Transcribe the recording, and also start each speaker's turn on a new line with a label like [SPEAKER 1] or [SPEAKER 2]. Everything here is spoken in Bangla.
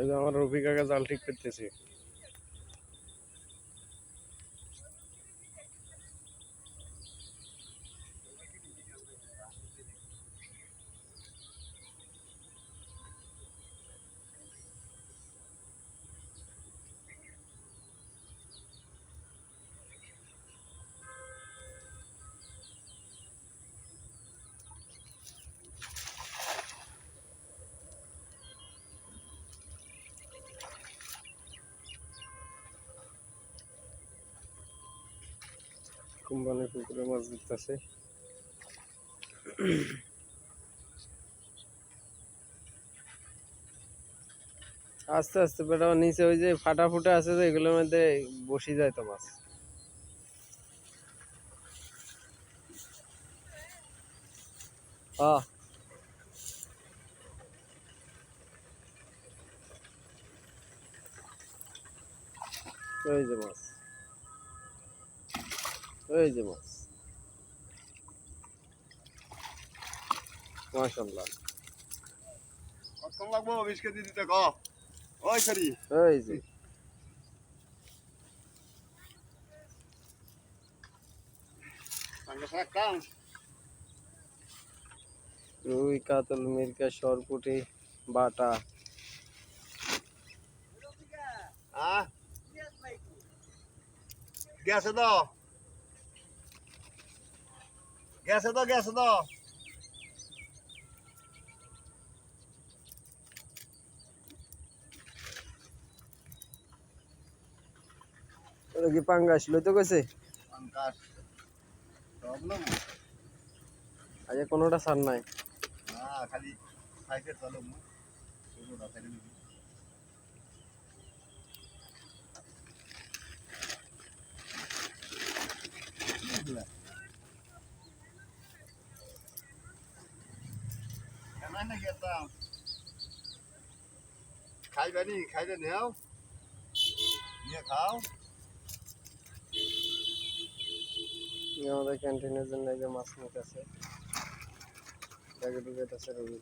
[SPEAKER 1] এই যে আমার রফি কাকা জাল ঠিক করতেছে কোম্পানির পুকুরে মাছ দিতেছে আস্তে আস্তে বেটা, নিচে ওই যে ফাটা ফুটা আছে যে, এগুলোর মধ্যে বসি যায় তো মাছ। হ্যাঁ ওই যে মাছ। যে মাছ মাশাল্লাহ
[SPEAKER 2] কত লাগবো? বিশ কেজি দিতে ক। ওই সরি
[SPEAKER 1] ওই যে।
[SPEAKER 2] সঙ্গে সঙ্গে কাম
[SPEAKER 1] রুই কাতল মিরকা সরপুটি বাটা।
[SPEAKER 2] গেছে তো গেছে তো গেছে তো।
[SPEAKER 1] কি পাঙ্গাস লইতে কইছে?
[SPEAKER 2] সব নেব
[SPEAKER 1] আজকে কোনোটা সার নাই।
[SPEAKER 2] না খালি সাইকেল চলো ছোটটা নাকি একটা খাইবে নি? খাইবে নেও। নিয়ে খাও।
[SPEAKER 1] আমাদের ক্যান্টিনের জন্য এই যে মাছ নিতেছে। ব্যাগে ঢুকাইতেছে রবি